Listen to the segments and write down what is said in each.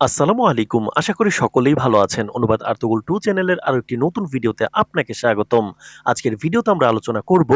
আসসালামু আলাইকুম। আশা করি সকলেই ভালো আছেন। অনুবাদ আর্তগুল টু চ্যানেলের আরও একটি নতুন ভিডিওতে আপনাকে স্বাগতম। আজকের ভিডিওতে আমরা আলোচনা করব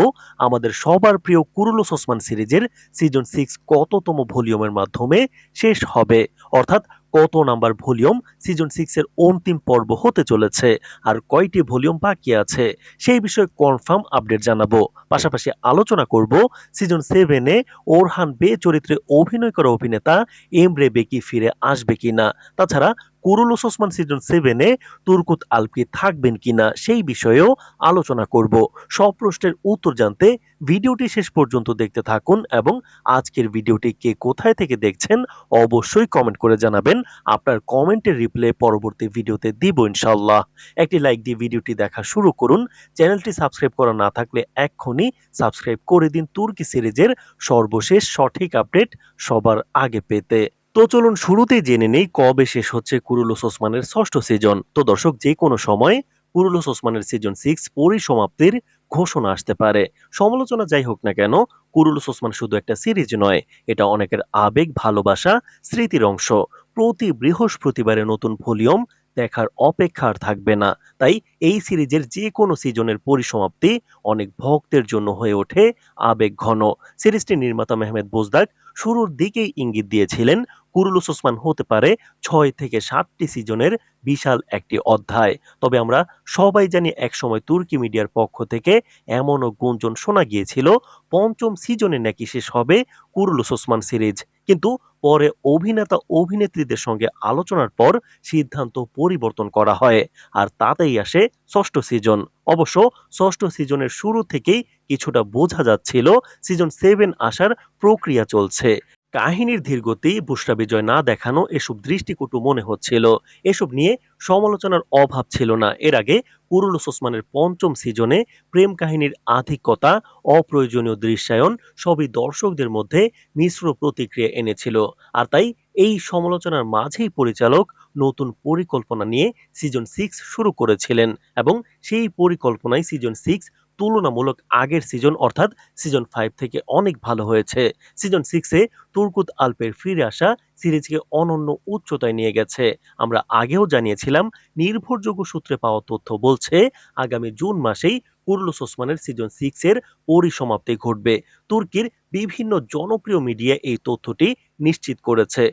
আমাদের সবার প্রিয় কুরুলো সোসমান সিরিজের সিজন সিক্স কততম ভলিউমের মাধ্যমে শেষ হবে। অর্থাৎ কত নাম্বার ভলিউম সিজন সিক্স এর অন্তিম পর্ব হতে চলেছে? আর কয়টি ভলিউম বাকি আছে? সেই বিষয়ে কনফার্ম আপডেট জানাব। পাশাপাশি আলোচনা করব সিজন সেভেনে ওরহান বে চরিত্রে অভিনয় করা অভিনেতা এম রেবে কি ফিরে আসবে কিনা? তাছাড়া কুরুলুস ওসমান সিজন সেভেনে তুর্কুত আলপি থাকবেন কিনা সেই বিষয়েও আলোচনা করব। সব প্রশ্নের উত্তর জানতে ভিডিওটি শেষ পর্যন্ত দেখতে থাকুন এবং আজকের ভিডিওটি কে কোথায় থেকে দেখছেন অবশ্যই কমেন্ট করে জানাবেন। আপনার কমেন্টের রিপ্লে পরবর্তী ভিডিওতে দিব ইনশাল্লাহ একটি লাইক দিয়ে ভিডিওটি দেখা শুরু করুন। চ্যানেলটি সাবস্ক্রাইব করা না থাকলে এক্ষুনি সাবস্ক্রাইব করে দিন তুর্কি সিরিজের সর্বশেষ সঠিক আপডেট সবার আগে পেতে। তো চলুন শুরুতেই জেনে নেই কবে শেষ হচ্ছে কুরুলুস ওসমানের ষষ্ঠ সিজন তো দর্শক, যে কোনো সময় কুরুলুস ওসমানের সিজন সিক্স পরিসমাপ্তির ঘোষণা আসতে পারে। সমালোচনা যাই হোক না কেন, কুরুলুস ওসমান শুধু একটা সিরিজ নয়, এটা অনেকের আবেগ, ভালোবাসা, স্মৃতির অংশ। প্রতি বৃহস্পতিবারে নতুন ভলিউম দেখার অপেক্ষা আর থাকবে না। তাই এই সিরিজের যে কোনো সিজনের পরিসমাপ্তি অনেক ভক্তের জন্য হয়ে ওঠে আবেগ ঘন। সিরিজটির নির্মাতা মেহমেদ বোজদাক শুরুর দিকেই ইঙ্গিত দিয়েছিলেন, কুরুলুস ওসমান হতে পারে ছয় থেকে সাতটি সিজনের বিশাল একটি অধ্যায়। তবে আমরা সবাই জানি একসময় তুর্কি মিডিয়ার পক্ষ থেকে এমনও গুঞ্জন শোনা গিয়েছিল, পঞ্চম সিজনে নাকি শেষ হবে কুরুলুস ওসমান সিরিজ। কিন্তু পরে অভিনেতা অভিনেত্রীদের সঙ্গে আলোচনার পর সিদ্ধান্ত পরিবর্তন করা হয়, আর তাতেই আসে ষষ্ঠ সিজন। অবশ্য ষষ্ঠ সিজনের শুরু থেকেই কিছুটা বোঝা যাচ্ছিল, সিজন সেভেন আসার প্রক্রিয়া চলছে। কাহিনীর ধীরগতি বুশরা বিজয় না দেখানো এসব দৃষ্টিকটু মনে হচ্ছিল। এসব নিয়ে সমালোচনার অভাব ছিল না। এর আগে কুরুলুস ওসমানের পঞ্চম সিজনে প্রেম কাহিনীর আধিক্যতা, অপ্রয়োজনীয় দৃশ্যায়ন সবই দর্শকদের মধ্যে মিশ্র প্রতিক্রিয়া এনেছিল। আর তাই এই সমালোচনার মাঝেই পরিচালক নতুন পরিকল্পনা নিয়ে সিজন সিক্স শুরু করেছিলেন এবং সেই পরিকল্পনায় সিজন সিক্স তুলনামূলক আগের সিজন অর্থাৎ সিজন ফাইভ থেকে অনেক ভালো হয়েছে। সিজন সিক্সে তুর্কুত আলপের ফিরে আসা সিরিজকে অনন্য উচ্চতায় নিয়ে গেছে। আমরা আগেও জানিয়েছিলাম, নির্ভরযোগ্য সূত্রে পাওয়া তথ্য বলছে, আগামী জুন মাসেই কুরলুস ওসমানের সিজন সিক্সের পরিসমাপ্তি ঘটবে। তুর্কির বিভিন্ন জনপ্রিয় মিডিয়া এই তথ্যটি নিশ্চিত করেছে।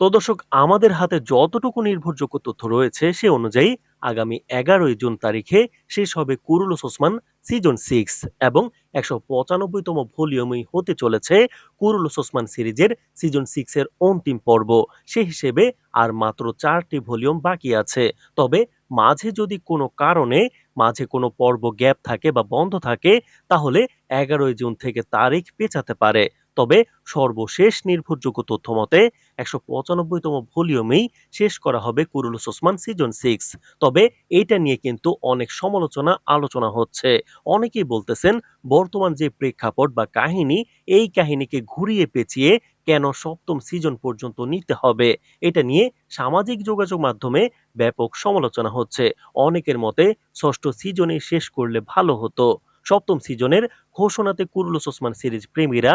তো দর্শক, আমাদের হাতে যতটুকু নির্ভরযোগ্য তথ্য রয়েছে সে অনুযায়ী আগামী এগারোই জুন তারিখে শেষ হবে কুরুলুস ওসমান সিজন সিক্স এবং একশো পঁচানব্বইতম ভলিউমই হতে চলেছে কুরুল ওসমান সিরিজের সিজন সিক্সের অন্তিম পর্ব। সে হিসেবে আর মাত্র চারটি ভলিউম বাকি আছে। তবে মাঝে যদি কোনো কারণে মাঝে কোনো পর্ব গ্যাপ থাকে বা বন্ধ থাকে, তাহলে এগারোই জুন থেকে তারিখ পেঁচাতে পারে। তবে সর্বশেষ নির্ভরযোগ্য তথ্য মতে একশো পঁচানব্বইতম ভলিউমেই শেষ করা হবে কুরুলুস ওসমান সিজন সিক্স। তবে এটা নিয়ে কিন্তু অনেক সমালোচনা আলোচনা হচ্ছে। অনেকেই বলতেছেন, বর্তমান যে প্রেক্ষাপট বা কাহিনী, এই কাহিনীকে ঘুরিয়ে পেঁচিয়ে কেন সপ্তম সিজন পর্যন্ত নিতে হবে? এটা নিয়ে সামাজিক যোগাযোগ মাধ্যমে ব্যাপক সমালোচনা হচ্ছে। অনেকের মতে, ষষ্ঠ সিজনে শেষ করলে ভালো হতো। সপ্তম সিজনের ঘোষণাতে কুরুলুস ওসমান সিরিজ প্রেমীরা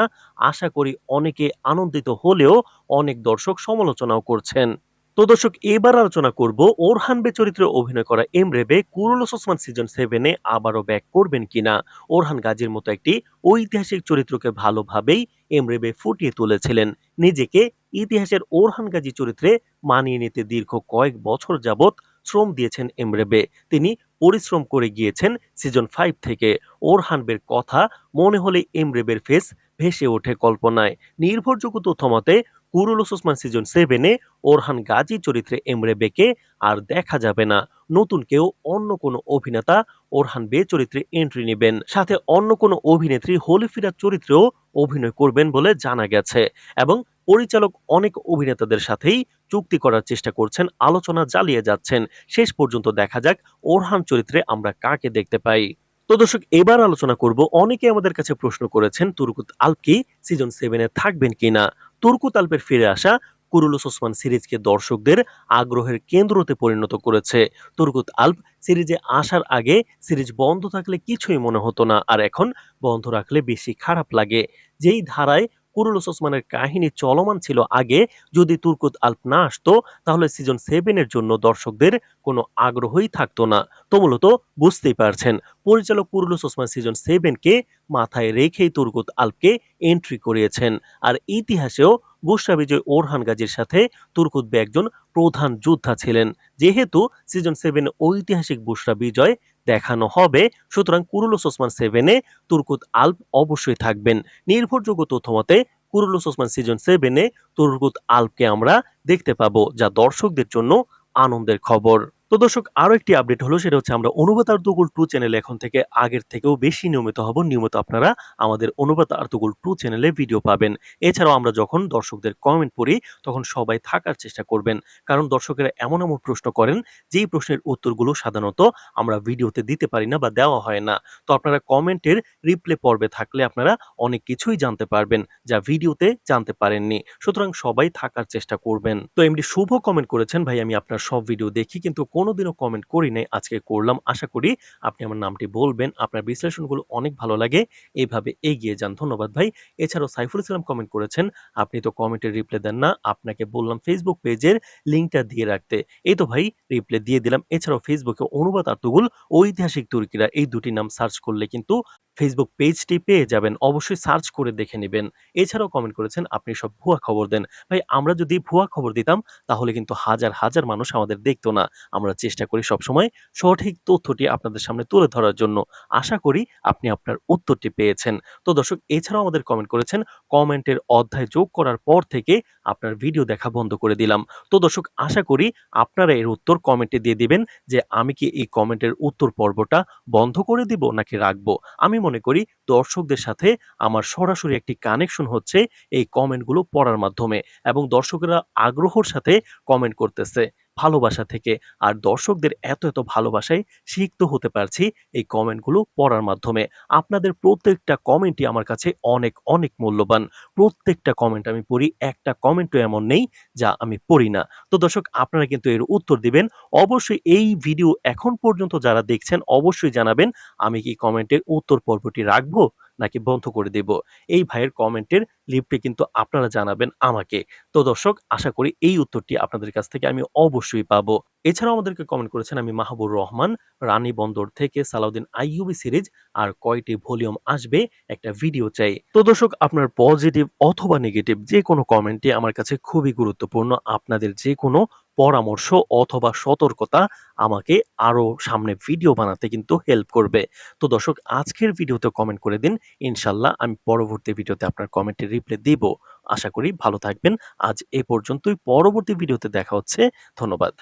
আশা করি অনেকে আনন্দিত হলেও অনেক দর্শক সমালোচনাও করছেন। তো দর্শক, এবার আলোচনা করব ওরহান বে চরিত্রে অভিনয় করা Emre Kurulus Osman season সেভেনে আবারও ব্যাক করবেন কিনা? ওরহান গাজীর মতো একটি ঐতিহাসিক চরিত্রকে ভালোভাবেই এম রেবে ফুটিয়ে তুলেছিলেন। নিজেকে ইতিহাসের ওরহান গাজী চরিত্রে মানিয়ে নিতে দীর্ঘ কয়েক বছর যাবৎ শ্রম দিয়েছেন এমরেবে। তিনি পরিশ্রম করে গিয়েছেন সিজন ফাইভ থেকে। ওরহানবের কথা মনে হলে এমরেবের ফেস ভেসে ওঠে কল্পনায়। নির্ভরযোগ্য তথ্য মতে, কুরুলুস ওসমান সিজন সেভেনে ওরহান গাজী চরিত্রে এমরেবেকে আর দেখা যাবে না। নতুন কেউ অন্য কোনো অভিনেতা ওরহান বে চরিত্রে এন্ট্রি নেবেন। সাথে অন্য কোনো অভিনেত্রী হলিফিরা চরিত্রেও অভিনয় করবেন বলে জানা গেছে এবং পরিচালক অনেক অভিনেতাদের সাথেই চুক্তি করার চেষ্টা করছেন, আলোচনা চালিয়ে যাচ্ছেন। শেষ পর্যন্ত দেখা যাক ওরহান চরিত্রে আমরা কাকে দেখতে পাই। তো দর্শক, এবার আলোচনা করব, অনেকে আমাদের কাছে প্রশ্ন করেছেন, তুর্কুত আলকি সিজন সেভেনে থাকবেন কিনা? তুর্কুত আলপের ফিরে আসা কুরুলুস ওসমান সিরিজকে দর্শকদের আগ্রহের কেন্দ্রতে পরিণত করেছে। তুর্কুত আল্প সিরিজে আসার আগে সিরিজ বন্ধ থাকলে কিছুই মনে হতো না, আর এখন বন্ধ রাখলে বেশি খারাপ লাগে। যেই ধারায় কুরুলুস ওসমানের কাহিনী চলমান ছিল আগে। যদি তুর্কুত আল্প না আসতো, তাহলে সিজন সেভেনের জন্য দর্শকদের কোনো আগ্রহই থাকতো না। তো মূলত বুঝতেই পারছেন, পরিচালক কুরুলুস ওসমান সিজন সেভেনকে মাথায় রেখেই তুর্কুত আল্পকে এন্ট্রি করিয়েছেন। আর ইতিহাসেও বুশরা বিজয় ওরহান গাজীর সাথে তুর্কুত একজন প্রধান যোদ্ধা ছিলেন। যেহেতু সিজন সেভেন ঐতিহাসিক বুশরা বিজয় দেখানো হবে। সুতরাং কুরুলুস ওসমান সেভেনে তুর্কুত আল্প অবশ্যই থাকবেন। নির্ভরযোগ্য তথ্য মতে, কুরুলুস ওসমান সিজন সেভেনে তুর্কুত আল্পকে আমরা দেখতে পাবো, যা দর্শকদের জন্য আনন্দের খবর। তো দর্শক, আরও একটি আপডেট হলো, সেটা হচ্ছে আমরা অনুবাদ আর্তুগুল টু চ্যানেলে এখন থেকে আগের থেকেও বেশি নিয়মিত হব। নিয়মিত আপনারা আমাদের অনুবাদ আর্তুগুল টু চ্যানেলে ভিডিও পাবেন। এছাড়াও আমরা যখন দর্শকদের কমেন্ট পড়ি, তখন সবাই থাকার চেষ্টা করবেন। কারণ দর্শকেরা এমন এমন প্রশ্ন করেন, যেই প্রশ্নের উত্তরগুলো সাধারণত আমরা ভিডিওতে দিতে পারি না বা দেওয়া হয় না। তো আপনারা কমেন্টের রিপ্লে পর্বে থাকলে আপনারা অনেক কিছুই জানতে পারবেন, যা ভিডিওতে জানতে পারেননি। সুতরাং সবাই থাকার চেষ্টা করবেন। তো এমনি শুভ কমেন্ট করেছেন। ভাই, আমি আপনার সব ভিডিও দেখি, কিন্তু কোনোদিনও কমেন্ট করি নাই, আজকে করলাম। আশা করি আপনি আমার নামটি বলবেন, আপনার বিশ্লেষণগুলো অনেক ভালো লাগে। এইভাবে এগিয়ে যান। ধন্যবাদ ভাই। এছাড়াও সাইফুল ইসলাম কমেন্ট করেছেন, আপনি তো কমেন্টের রিপ্লাই দেন না, আপনাকে বললাম ফেসবুক পেজের লিঙ্কটা দিয়ে রাখতে। এই তো ভাই রিপ্লাই দিয়ে দিলাম। এছাড়াও ফেসবুকে অনুবাদ আর্তুগুল ঐতিহাসিক তুর্কিরা এই দুটি নাম সার্চ করলে কিন্তু ফেসবুক পেজটি পেয়ে যাবেন, অবশ্যই সার্চ করে দেখে নেবেন। এছাড়াও কমেন্ট করেছেন, আপনি সব ভুয়া খবর দেন। ভাই, আমরা যদি ভুয়া খবর দিতাম, তাহলে কিন্তু হাজার হাজার মানুষ আমাদের দেখতো না। আমরা চেষ্টা করি সবসময় সঠিক তথ্যটি আপনাদের সামনে তুলে ধরার জন্য। আশা করি আপনি আপনার উত্তরটি পেয়েছেন। তো দর্শক, এছাড়াও আমাদের কমেন্ট করেছেন কমেন্টের অধ্যায় যোগ করার পর থেকে আপনার ভিডিও দেখা বন্ধ করে দিলাম। তো দর্শক, আশা করি আপনারা এর উত্তর কমেন্টে দিয়ে দিবেন যে, আমি কি এই কমেন্টের উত্তর পর্বটা বন্ধ করে দিব নাকি রাখব? আমি মনে করি, দর্শকদের সাথে আমার সরাসরি একটি কানেকশন হচ্ছে এই কমেন্টগুলো পড়ার মাধ্যমে এবং দর্শকেরা আগ্রহর সাথে কমেন্ট করতেছে। ভালোবাসা থেকে। আর দর্শকদের এত এত ভালোবাসায় শিখতে হতে পারছি এই কমেন্টগুলো পড়ার মাধ্যমে। আপনাদের প্রত্যেকটা কমেন্টই আমার কাছে অনেক অনেক মূল্যবান। প্রত্যেকটা কমেন্ট আমি পড়ি, একটা কমেন্টও এমন নেই যা আমি পড়ি না। তো দর্শক, আপনারা কিন্তু এর উত্তর দিবেন। অবশ্যই এই ভিডিও এখন পর্যন্ত যারা দেখছেন, অবশ্যই জানাবেন, আমি কি কমেন্টের উত্তর পর্বটি রাখব? নাকি বন্ধ করে দেব। এই ভাইয়ের কমেন্টের লিপটি কিন্তু আপনারা জানাবেন আমাকে। তো দর্শক, আশা করি এই উত্তরটি আপনাদের কাছ থেকে আমি অবশ্যই পাবো। এছাড়াও আমাদেরকে কমেন্ট করেছেন আমি মাহবুর রহমান, রানী বন্দর থেকে সালাউদ্দিন আইয়ুবি সিরিজ আর কয়টি ভলিউম আসবে একটা ভিডিও চাই। তো দর্শক, আপনার পজিটিভ অথবা নেগেটিভ যে কোনো কমেন্টই আমার কাছে খুবই গুরুত্বপূর্ণ। আপনাদের যে কোনো পরামর্শ অথবা সতর্কতা আমাকে আরও সামনে ভিডিও বানাতে কিন্তু হেল্প করবে। তো দর্শক, আজকের ভিডিওতে কমেন্ট করে দিন। ইনশাল্লাহ আমি পরবর্তী ভিডিওতে আপনার কমেন্টের রিপ্লে দিব। আশা করি ভালো থাকবেন। আজ এ পর্যন্তই। পরবর্তী ভিডিওতে দেখা হচ্ছে। ধন্যবাদ।